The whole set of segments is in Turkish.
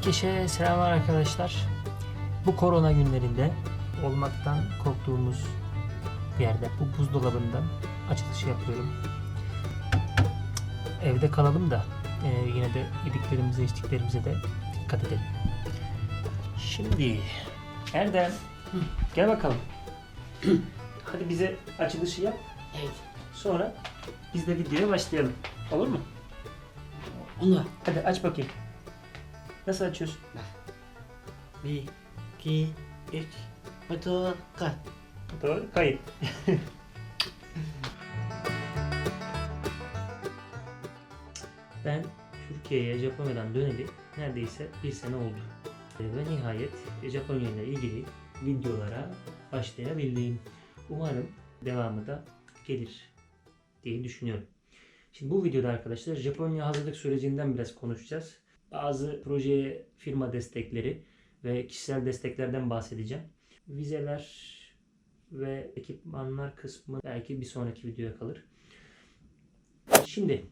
Herkese selamlar arkadaşlar. Bu korona günlerinde olmaktan korktuğumuz bir yerde bu buzdolabından açılışı yapıyorum. Evde kalalım da e, yine de yediklerimize içtiklerimize de dikkat edelim. Şimdi Erdem gel bakalım. Hadi bize açılışı yap. Evet. Sonra biz de videoya başlayalım. Olur mu? Onu. Hadi aç bakayım. Nasıl açıyorsun? Bir, iki, üç. Kart. Doğru. Kayıt. ben Türkiye'ye Japonya'dan döneli neredeyse bir sene oldu. Ve nihayet Japonya ile ilgili videolara başlayabildim. Umarım devamı da gelir diye düşünüyorum. Şimdi bu videoda arkadaşlar Japonya hazırlık sürecinden biraz konuşacağız. Bazı projeye firma destekleri ve kişisel desteklerden bahsedeceğim. Vizeler ve ekipmanlar kısmı belki bir sonraki videoya kalır. Şimdi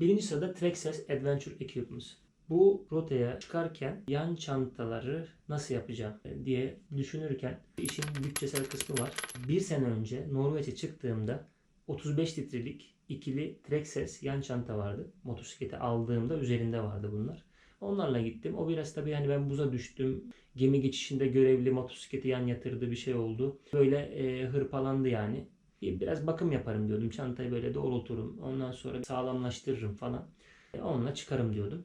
birinci sırada Traxxas Adventure Equipment. Bu rotaya çıkarken yan çantaları nasıl yapacağım diye düşünürken işin bütçesel kısmı var. Bir sene önce Norveç'e çıktığımda 35 litrelik ikili Traxxas yan çanta vardı. Motosiklete aldığımda üzerinde vardı bunlar. Onlarla gittim. O biraz tabii hani ben buza düştüm. Gemi geçişinde görevli motosikleti yan yatırdı bir şey oldu. Böyle e, hırpalandı yani. Bir- Biraz bakım yaparım diyordum. Çantayı böyle doğrulturum. Ondan sonra sağlamlaştırırım falan. E, onunla çıkarım diyordum.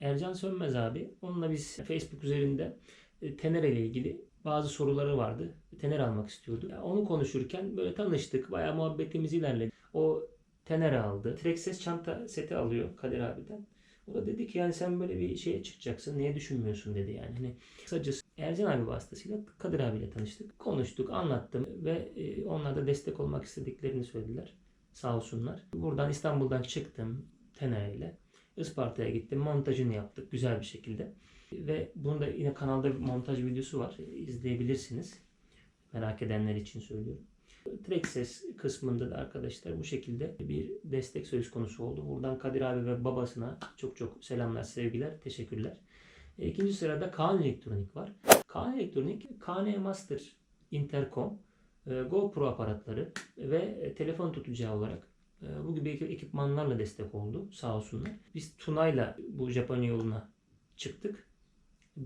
Ercan Sönmez abi. Onunla biz Facebook üzerinde e, Tenere ile ilgili bazı soruları vardı. Tenere almak istiyordu. Ya onu konuşurken böyle tanıştık. Bayağı muhabbetimiz ilerledi. O Tenere aldı. Traxxas çanta seti alıyor Kadir abiden. O da dedi ki yani sen böyle bir şeye çıkacaksın. Niye düşünmüyorsun dedi yani. Hani kısacası Ercan abi vasıtasıyla Kadir abiyle tanıştık. Konuştuk, anlattım ve e, onlar da destek olmak istediklerini söylediler. Sağ olsunlar. Buradan İstanbul'dan çıktım Tenere ile. Isparta'ya gittim. Montajını yaptık güzel bir şekilde. Ve bunu da yine kanalda bir montaj videosu var. E, izleyebilirsiniz. Merak edenler için söylüyorum. Traxxas kısmında da arkadaşlar bu şekilde bir destek söz konusu oldu. Buradan Kadir abi ve babasına çok çok selamlar, sevgiler, teşekkürler. E, İkinci sırada Kaan Elektronik var. Kaan Elektronik, KN Master Intercom, e, GoPro aparatları ve e, telefon tutacağı olarak e, bu gibi ekipmanlarla destek oldu sağ olsunlar. Biz Tuna'yla bu Japonya yoluna çıktık.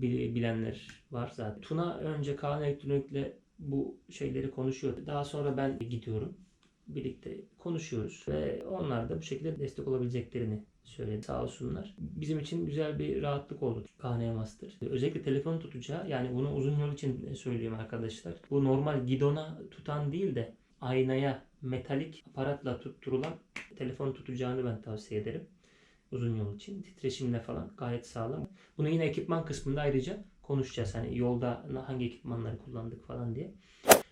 Bil- Bilenler var zaten. Tuna önce Kaan Elektronik'le bu şeyleri konuşuyor. Daha sonra ben gidiyorum. Birlikte konuşuyoruz ve onlar da bu şekilde destek olabileceklerini söyledi sağ olsunlar. Bizim için güzel bir rahatlık oldu KN Master. Özellikle telefon tutacağı yani bunu uzun yol için söyleyeyim arkadaşlar. Bu normal gidona tutan değil de aynaya metalik aparatla tutturulan telefon tutacağını ben tavsiye ederim. Uzun yol için. Titreşimle falan gayet sağlam. Bunu yine ekipman kısmında ayrıca konuşacağız. Hani yolda hangi ekipmanları kullandık falan diye.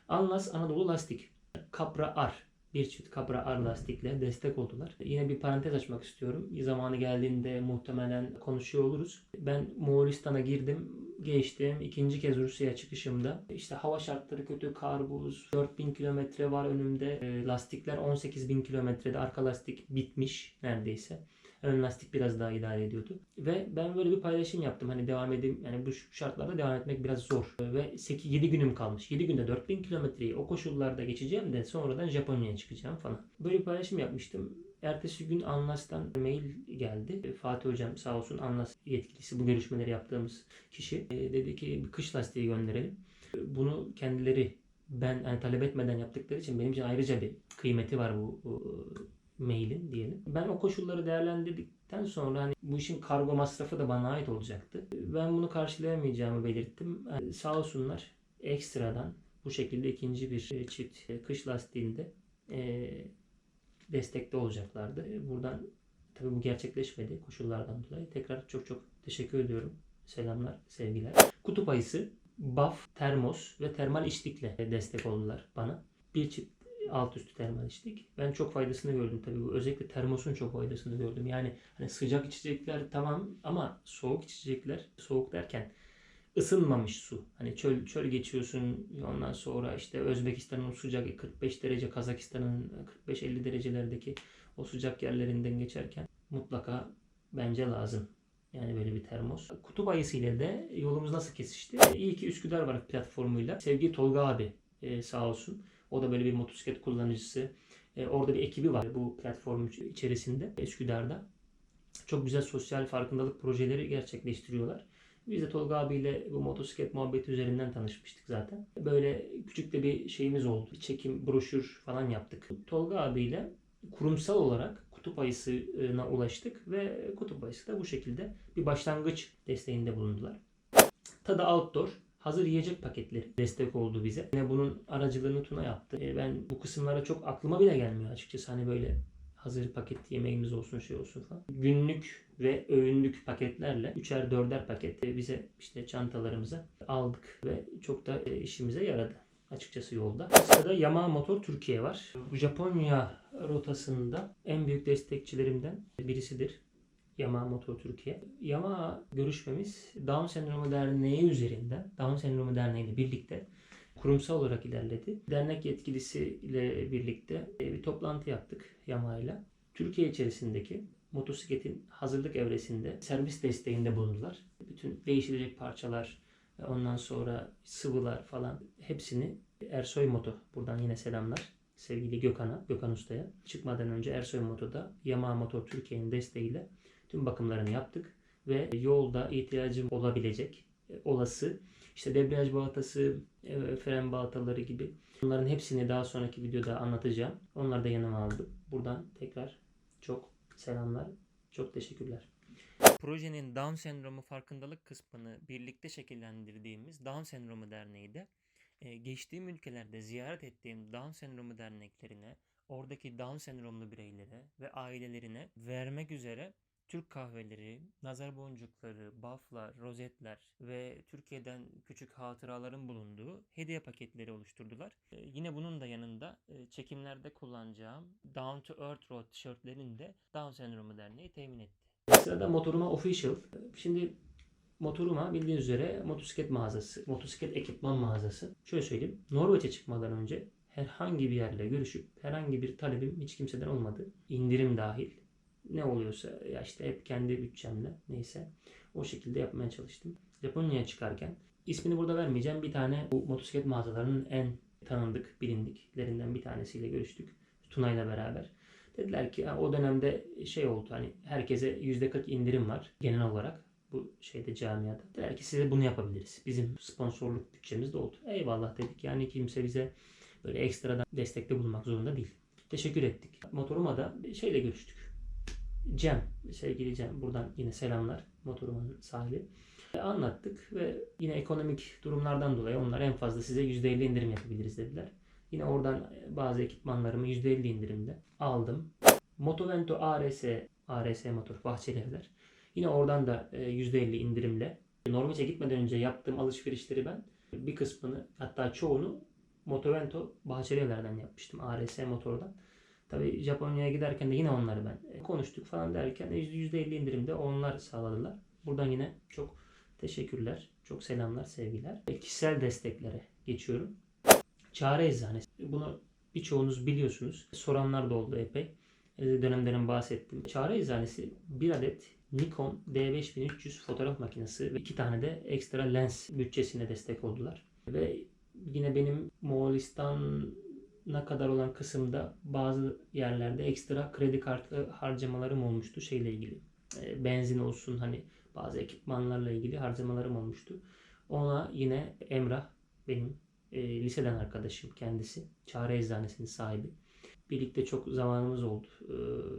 Anlas Anadolu Lastik. Capra R. Bir çift Capra R lastikle destek oldular. Yine bir parantez açmak istiyorum. Zamanı geldiğinde muhtemelen konuşuyor oluruz. Ben Moğolistan'a girdim, geçtim. İkinci kez Rusya'ya çıkışımda. İşte hava şartları kötü, kar, buz. 4000 kilometre var önümde. E, Lastikler 18000 kilometrede. Arka lastik bitmiş neredeyse. Ön lastik biraz daha idare ediyordu. Ve ben böyle bir paylaşım yaptım. Hani devam edeyim. Yani bu şartlarda devam etmek biraz zor. Ve 8, 7 günüm kalmış. 7 günde 4000 kilometreyi o koşullarda geçeceğim de sonradan Japonya'ya çıkacağım falan. Böyle bir paylaşım yapmıştım. Ertesi gün Anlas'tan mail geldi. Fatih Hocam sağ olsun Anlas yetkilisi bu görüşmeleri yaptığımız kişi e, dedi ki bir kış lastiği gönderelim. Bunu kendileri ben yani talep etmeden yaptıkları için benim için ayrıca bir kıymeti var bu mailin diyelim. Ben o koşulları değerlendirdikten sonra hani bu işin kargo masrafı da bana ait olacaktı. Ben bunu karşılayamayacağımı belirttim. Yani sağ olsunlar ekstradan bu şekilde ikinci bir e, çift e, kış lastiğinde e, destekte olacaklardı. E, Buradan tabii bu gerçekleşmedi koşullardan dolayı. Tekrar çok çok teşekkür ediyorum. Selamlar, sevgiler. Kutup ayısı, baf, termos ve termal içlikle destek oldular bana. Bir çift alt üstü termal içlik. Ben çok faydasını gördüm tabii. Özellikle termosun çok faydasını gördüm. Yani hani sıcak içecekler tamam ama soğuk içecekler, soğuk derken ısınmamış su. Hani çöl çöl geçiyorsun ondan sonra işte Özbekistan'ın sıcak 45 derece, Kazakistan'ın 45-50 derecelerdeki o sıcak yerlerinden geçerken mutlaka bence lazım. Yani böyle bir termos. Kutup ayısı ile de yolumuz nasıl kesişti? İyi ki Üsküdar var platformuyla. Sevgili Tolga abi e, sağ olsun. O da böyle bir motosiklet kullanıcısı. E, orada bir ekibi var bu platform iç- içerisinde Üsküdar'da. Çok güzel sosyal farkındalık projeleri gerçekleştiriyorlar. Biz de Tolga abiyle bu motosiklet muhabbeti üzerinden tanışmıştık zaten. Böyle küçük de bir şeyimiz oldu. Çekim, broşür falan yaptık. Tolga abiyle kurumsal olarak kutup ayısına ulaştık ve kutup ayısı da bu şekilde bir başlangıç desteğinde bulundular. Tada Outdoor hazır yiyecek paketleri destek oldu bize. Yine bunun aracılığını Tuna yaptı. E, Ben bu kısımlara çok aklıma bile gelmiyor açıkçası. Hani böyle hazır paket yemeğimiz olsun şey olsun falan. Günlük ve öğünlük paketlerle üçer dörder paket e, bize işte çantalarımıza aldık ve çok da e, işimize yaradı açıkçası yolda. Sırada Yamaha Motor Türkiye var. Bu Japonya rotasında en büyük destekçilerimden birisidir. Yamaha Motor Türkiye. Yamaha görüşmemiz Down Sendromu Derneği üzerinden, Down Sendromu Derneği ile birlikte kurumsal olarak ilerledi. Dernek yetkilisi ile birlikte e, bir toplantı yaptık Yamaha ile. Türkiye içerisindeki motosikletin hazırlık evresinde servis desteğinde bulundular. Bütün değişilecek parçalar, e, ondan sonra sıvılar falan hepsini Ersoy Moto, buradan yine selamlar sevgili Gökhan'a, Gökhan Usta'ya. Çıkmadan önce Ersoy Moto'da Yamaha Motor Türkiye'nin desteğiyle tüm bakımlarını yaptık ve yolda ihtiyacım olabilecek e, olası işte debriyaj balatası, e, fren balataları gibi bunların hepsini daha sonraki videoda anlatacağım. Onları da yanıma aldım. Buradan tekrar çok selamlar, çok teşekkürler. Projenin Down sendromu farkındalık kısmını birlikte şekillendirdiğimiz Down Sendromu Derneği de e, geçtiğim ülkelerde ziyaret ettiğim Down sendromu derneklerine, oradaki Down sendromlu bireylere ve ailelerine vermek üzere Türk kahveleri, nazar boncukları, baflar, rozetler ve Türkiye'den küçük hatıraların bulunduğu hediye paketleri oluşturdular. E, yine bunun da yanında e, çekimlerde kullanacağım Down to Earth Road tişörtlerini de Down Sendromu Derneği temin etti. Sırada Motoruma Official. Şimdi Motoruma bildiğiniz üzere motosiklet mağazası, motosiklet ekipman mağazası. Şöyle söyleyeyim. Norveç'e çıkmadan önce herhangi bir yerle görüşüp herhangi bir talebim hiç kimseden olmadı. İndirim dahil. Ne oluyorsa ya işte hep kendi bütçemle neyse o şekilde yapmaya çalıştım. Japonya'ya çıkarken ismini burada vermeyeceğim. Bir tane bu motosiklet mağazalarının en tanındık, bilindiklerinden bir tanesiyle görüştük. Tuna'yla beraber. Dediler ki "Ha, o dönemde şey oldu hani herkese %40 indirim var genel olarak bu şeyde camiada. Dediler ki size bunu yapabiliriz. Bizim sponsorluk bütçemiz de oldu. Eyvallah dedik. Yani kimse bize böyle ekstradan destekte bulunmak zorunda değil. Teşekkür ettik. Motoruma'da şeyle görüştük. Cem, sevgili Cem buradan yine selamlar. Motoruma'nın sahibi. E, Anlattık ve yine ekonomik durumlardan dolayı onlar en fazla size %50 indirim yapabiliriz dediler. Yine oradan bazı ekipmanlarımı %50 indirimde aldım. Motovento ARS, ARS motor, Bahçeli Evler. Yine oradan da e, %50 indirimle. Norveç'e gitmeden önce yaptığım alışverişleri ben bir kısmını hatta çoğunu Motovento Bahçeli Evler'den yapmıştım. ARS motordan. Tabi Japonya'ya giderken de yine onları ben e, konuştuk falan derken e, %50 indirimde onlar sağladılar. Buradan yine çok teşekkürler. Çok selamlar, sevgiler. E, Kişisel desteklere geçiyorum. Çare Eczanesi. Bunu birçoğunuz biliyorsunuz. Soranlar da oldu epey. E, Dönem bahsettim. Çare Eczanesi bir adet Nikon D5300 fotoğraf makinesi ve iki tane de ekstra lens bütçesine destek oldular. Ve yine benim Moğolistan'a kadar olan kısımda bazı yerlerde ekstra kredi kartı harcamalarım olmuştu şeyle ilgili. Benzin olsun hani bazı ekipmanlarla ilgili harcamalarım olmuştu. Ona yine Emrah benim e, liseden arkadaşım kendisi. Çare Eczanesi'nin sahibi. Birlikte çok zamanımız oldu. E,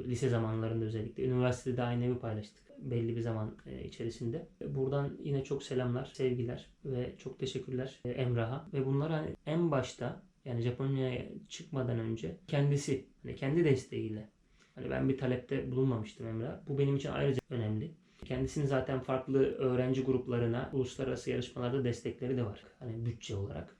lise zamanlarında özellikle. Üniversitede aynı evi paylaştık belli bir zaman e, içerisinde. Buradan yine çok selamlar, sevgiler ve çok teşekkürler e, Emrah'a. Ve bunlar hani en başta yani Japonya'ya çıkmadan önce kendisi, hani kendi desteğiyle Hani ben bir talepte bulunmamıştım Emrah. Bu benim için ayrıca önemli. Kendisinin zaten farklı öğrenci gruplarına uluslararası yarışmalarda destekleri de var. Hani bütçe olarak.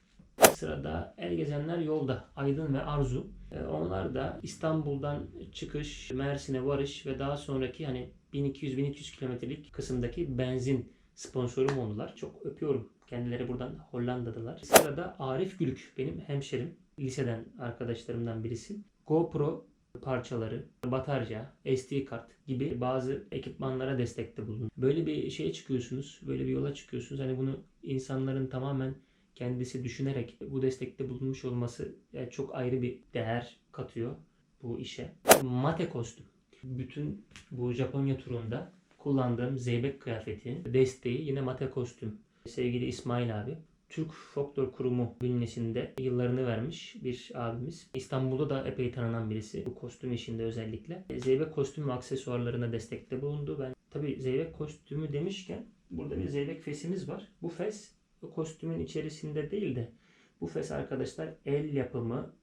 Sırada El Gezenler Yolda Aydın ve Arzu. Ee, Onlar da İstanbul'dan çıkış, Mersin'e varış ve daha sonraki hani 1200-1300 kilometrelik kısımdaki benzin sponsorum oldular. Çok öpüyorum. Kendileri buradan Hollanda'dalar. Sırada Arif Gülük benim hemşerim. Liseden arkadaşlarımdan birisi. GoPro parçaları, batarya, SD kart gibi bazı ekipmanlara destekte bulun. Böyle bir şeye çıkıyorsunuz, böyle bir yola çıkıyorsunuz. Hani bunu insanların tamamen kendisi düşünerek bu destekte bulunmuş olması yani çok ayrı bir değer katıyor bu işe. Mate kostüm. Bütün bu Japonya turunda kullandığım zeybek kıyafeti, desteği yine mate kostüm. Sevgili İsmail abi. Türk Folklor Kurumu bünyesinde yıllarını vermiş bir abimiz. İstanbul'da da epey tanınan birisi. Bu kostüm işinde özellikle. Zeybek kostüm ve aksesuarlarına destekte bulundu. Ben tabi zeybek kostümü demişken burada bir zeybek fesimiz var. Bu fes kostümün içerisinde değil de bu fes arkadaşlar el yapımı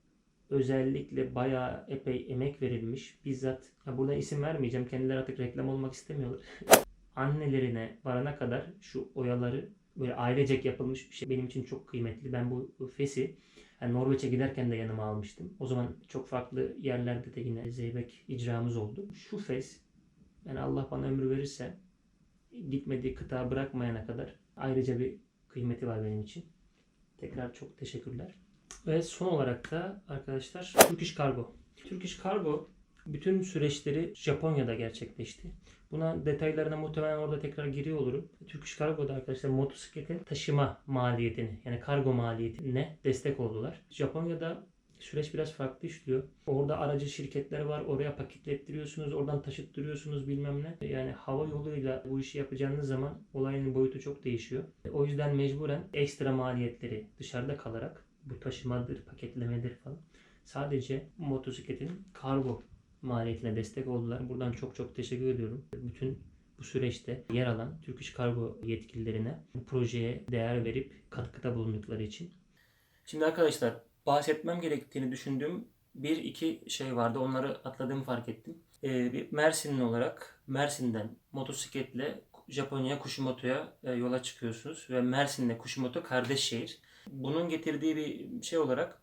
özellikle bayağı epey emek verilmiş. Bizzat ya burada isim vermeyeceğim. Kendileri artık reklam olmak istemiyorlar. Annelerine varana kadar şu oyaları böyle ailecek yapılmış bir şey benim için çok kıymetli. Ben bu fesi yani Norveç'e giderken de yanıma almıştım. O zaman çok farklı yerlerde de yine zeybek icramız oldu. Şu fes yani Allah bana ömür verirse gitmediği kıta bırakmayana kadar ayrıca bir kıymeti var benim için. Tekrar çok teşekkürler. Ve son olarak da arkadaşlar Turkish Cargo. Turkish Cargo bütün süreçleri Japonya'da gerçekleşti. Buna detaylarına muhtemelen orada tekrar giriyor olurum. Turkish Cargo'da arkadaşlar motosikletin taşıma maliyetini yani kargo maliyetine destek oldular. Japonya'da süreç biraz farklı işliyor. Orada aracı şirketler var. Oraya paketlettiriyorsunuz. Oradan taşıttırıyorsunuz bilmem ne. Yani hava yoluyla bu işi yapacağınız zaman olayın boyutu çok değişiyor. O yüzden mecburen ekstra maliyetleri dışarıda kalarak bu taşımadır, paketlemedir falan. Sadece motosikletin kargo maliyetine destek oldular. Buradan çok çok teşekkür ediyorum. Bütün bu süreçte yer alan Turkish Cargo yetkililerine bu projeye değer verip katkıda bulundukları için. Şimdi arkadaşlar bahsetmem gerektiğini düşündüğüm bir iki şey vardı. Onları atladığımı fark ettim. Ee, bir Mersinli olarak Mersin'den motosikletle Japonya Kushimoto'ya e, yola çıkıyorsunuz ve Mersin'le Kushimoto kardeş şehir. Bunun getirdiği bir şey olarak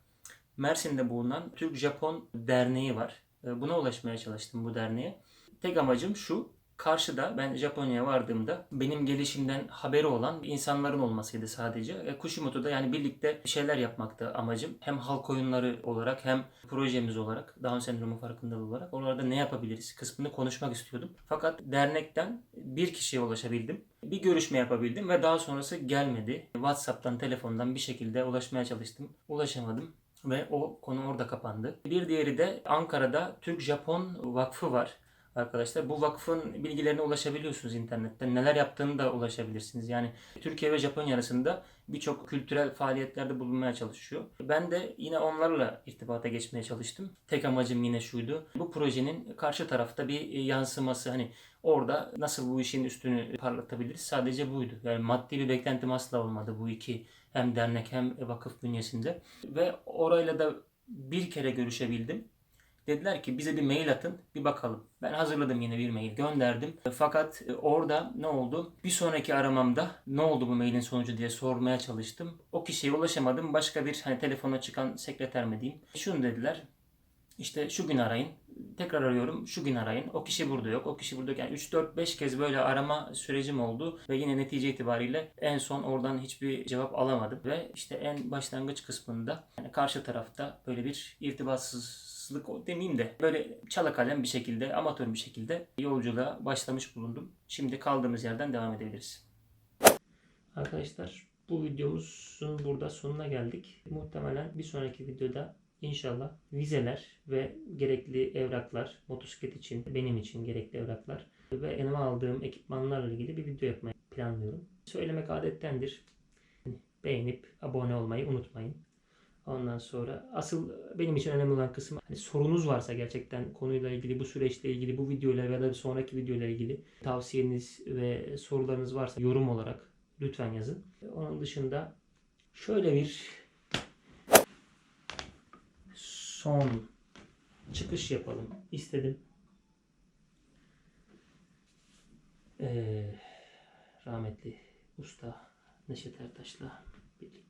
Mersin'de bulunan Türk-Japon Derneği var. E, Buna ulaşmaya çalıştım bu derneğe. Tek amacım şu. Karşıda ben Japonya'ya vardığımda benim gelişimden haberi olan insanların olmasıydı sadece. E, Kushimoto'da yani birlikte bir şeyler yapmaktı amacım. Hem halk oyunları olarak hem projemiz olarak Down sendromu farkındalığı olarak oralarda ne yapabiliriz kısmını konuşmak istiyordum. Fakat dernekten bir kişiye ulaşabildim. Bir görüşme yapabildim ve daha sonrası gelmedi. WhatsApp'tan, telefondan bir şekilde ulaşmaya çalıştım. Ulaşamadım ve o konu orada kapandı. Bir diğeri de Ankara'da Türk-Japon Vakfı var arkadaşlar. Bu vakfın bilgilerine ulaşabiliyorsunuz internetten. Neler yaptığını da ulaşabilirsiniz. Yani Türkiye ve Japonya arasında birçok kültürel faaliyetlerde bulunmaya çalışıyor. Ben de yine onlarla irtibata geçmeye çalıştım. Tek amacım yine şuydu. Bu projenin karşı tarafta bir yansıması hani orada nasıl bu işin üstünü parlatabiliriz sadece buydu. Yani maddi bir beklentim asla olmadı bu iki hem dernek hem vakıf bünyesinde. Ve orayla da bir kere görüşebildim. Dediler ki bize bir mail atın bir bakalım. Ben hazırladım yine bir mail gönderdim. Fakat e, orada ne oldu? Bir sonraki aramamda ne oldu bu mailin sonucu diye sormaya çalıştım. O kişiye ulaşamadım. Başka bir hani telefona çıkan sekreter mi diyeyim. Şunu dediler. İşte şu gün arayın. Tekrar arıyorum. Şu gün arayın. O kişi burada yok. O kişi burada yok. Yani 3 4 5 kez böyle arama sürecim oldu ve yine netice itibariyle en son oradan hiçbir cevap alamadım ve işte en başlangıç kısmında yani karşı tarafta böyle bir irtibatsızlık demeyeyim de böyle çala kalem bir şekilde amatör bir şekilde yolculuğa başlamış bulundum. Şimdi kaldığımız yerden devam edebiliriz. Arkadaşlar bu videomuzun burada sonuna geldik. Muhtemelen bir sonraki videoda İnşallah vizeler ve gerekli evraklar, motosiklet için, benim için gerekli evraklar ve yanıma aldığım ekipmanlarla ilgili bir video yapmayı planlıyorum. Söylemek adettendir. Beğenip abone olmayı unutmayın. Ondan sonra asıl benim için önemli olan kısım hani sorunuz varsa gerçekten konuyla ilgili, bu süreçle ilgili, bu videoyla ya da sonraki videoyla ilgili tavsiyeniz ve sorularınız varsa yorum olarak lütfen yazın. Onun dışında şöyle bir son çıkış yapalım istedim. Ee, rahmetli usta Neşet Ertaş'la birlikte.